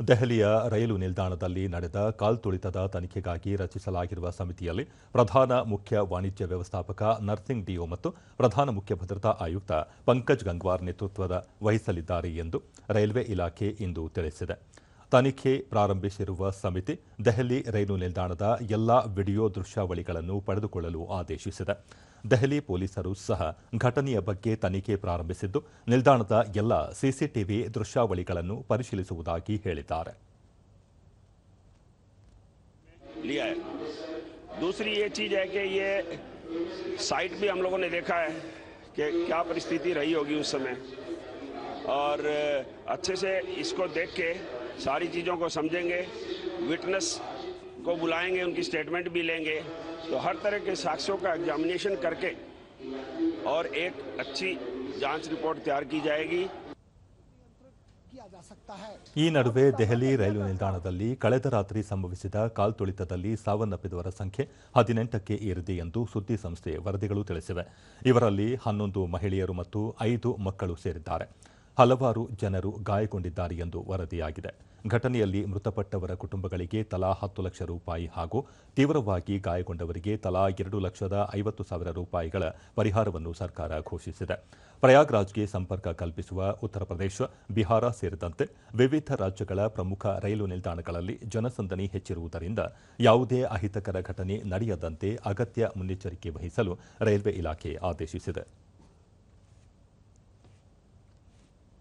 ದೆಹಲಿಯ ರೈಲು ನಿಲ್ದಾಣದಲ್ಲಿ ನಡೆದ ಕಾಲ್ತುಳಿತದ ತನಿಖೆಗಾಗಿ ರಚಿಸಲಾಗಿರುವ ಸಮಿತಿಯಲ್ಲಿ ಪ್ರಧಾನ ಮುಖ್ಯ ವಾಣಿಜ್ಯ ವ್ಯವಸ್ಥಾಪಕ ನರ್ಸಿಂಗ್ ಡಿಒ ಮತ್ತು ಪ್ರಧಾನ ಮುಖ್ಯ ಭದ್ರತಾ ಆಯುಕ್ತ ಪಂಕಜ್ ಗಂಗ್ವಾರ್ ನೇತೃತ್ವದ ವಹಿಸಲಿದ್ದಾರೆ ಎಂದು ರೈಲ್ವೆ ಇಲಾಖೆ ಇಂದು ತಿಳಿಸಿದೆ. ತನಿಖೆ ಪ್ರಾರಂಭಿಸಿರುವ ಸಮಿತಿ ದೆಹಲಿ ರೈಲು ನಿಲ್ದಾಣದ ಎಲ್ಲಾ ವಿಡಿಯೋ ದೃಶ್ಯಾವಳಿಗಳನ್ನು ಪಡೆದುಕೊಳ್ಳಲು ಆದೇಶಿಸಿದೆ ದೆಹಲಿ ಪೊಲೀಸರು ಸಹ ಘಟನೆಯ ಬಗ್ಗೆ ತನಿಖೆ ಪ್ರಾರಂಭಿಸಿದ್ದು ನಿಲ್ದಾಣದ ಎಲ್ಲ ಸಿಸಿಟಿವಿ ದೃಶ್ಯಾವಳಿಗಳನ್ನು ಪರಿಶೀಲಿಸುವುದಾಗಿ ಹೇಳಿದ್ದಾರೆ लिया है दूसरी ये चीज़ है कि ये साइट भी हम लोगों ने देखा है कि क्या परिस्थिति रही होगी उस समय और अच्छे से इसको देख के सारी चीज़ों को समझेंगे विटनेस को बुलाएंगे उनकी स्टेटमेंट भी लेंगे तो हर तरह के साक्ष्यों का एग्जामिनेशन करके और एक अच्छी जांच रिपोर्ट तैयार की जाएगी किया जा सकता है ಈ ನಡುವೆ ದೆಹಲಿ ರೈಲು ನಿಲ್ದಾಣದಲ್ಲಿ ಕಳೆದ ರಾತ್ರಿ ಸಂಭವಿಸಿದ ಕಾಲ್ತುಳಿತದಲ್ಲಿ ಸಾವನ್ನಪ್ಪಿದವರ ಸಂಖ್ಯೆ ಹದಿನೆಂಟಕ್ಕೆ ಏರಿದೆ ಎಂದು ಸುದ್ದಿ ಸಂಸ್ಥೆ ವರದಿಗಳು ತಿಳಿಸಿವೆ ಇವರಲ್ಲಿ ಹನ್ನೊಂದು ಮಹಿಳೆಯರು ಮತ್ತು ಐದು ಮಕ್ಕಳು ಸೇರಿದ್ದಾರೆ ಹಲವಾರು ಜನರು ಗಾಯಗೊಂಡಿದ್ದಾರೆ ಎಂದು ವರದಿಯಾಗಿದೆ. ಘಟನೆಯಲ್ಲಿ ಮೃತಪಟ್ಟವರ ಕುಟುಂಬಗಳಿಗೆ ತಲಾ ಹತ್ತು ಲಕ್ಷ ರೂಪಾಯಿ ಹಾಗೂ ತೀವ್ರವಾಗಿ ಗಾಯಗೊಂಡವರಿಗೆ ತಲಾ ಎರಡು ಲಕ್ಷದ ಐವತ್ತು ಸಾವಿರ ರೂಪಾಯಿಗಳ ಪರಿಹಾರವನ್ನು ಸರ್ಕಾರ ಘೋಷಿಸಿದೆ. ಪ್ರಯಾಗ್ರಾಜ್ಗೆ ಸಂಪರ್ಕ ಕಲ್ಪಿಸುವ ಉತ್ತರ ಪ್ರದೇಶ, ಬಿಹಾರ ಸೇರಿದಂತೆ ವಿವಿಧ ರಾಜ್ಯಗಳ ಪ್ರಮುಖ ರೈಲು ನಿಲ್ದಾಣಗಳಲ್ಲಿ ಜನಸಂದಣಿ ಹೆಚ್ಚಿರುವುದರಿಂದ ಯಾವುದೇ ಅಹಿತಕರ ಘಟನೆ ನಡೆಯದಂತೆ ಅಗತ್ಯ ಮುನ್ನೆಚ್ಚರಿಕೆ ವಹಿಸಲು ರೈಲ್ವೆ ಇಲಾಖೆ ಆದೇಶಿಸಿದೆ.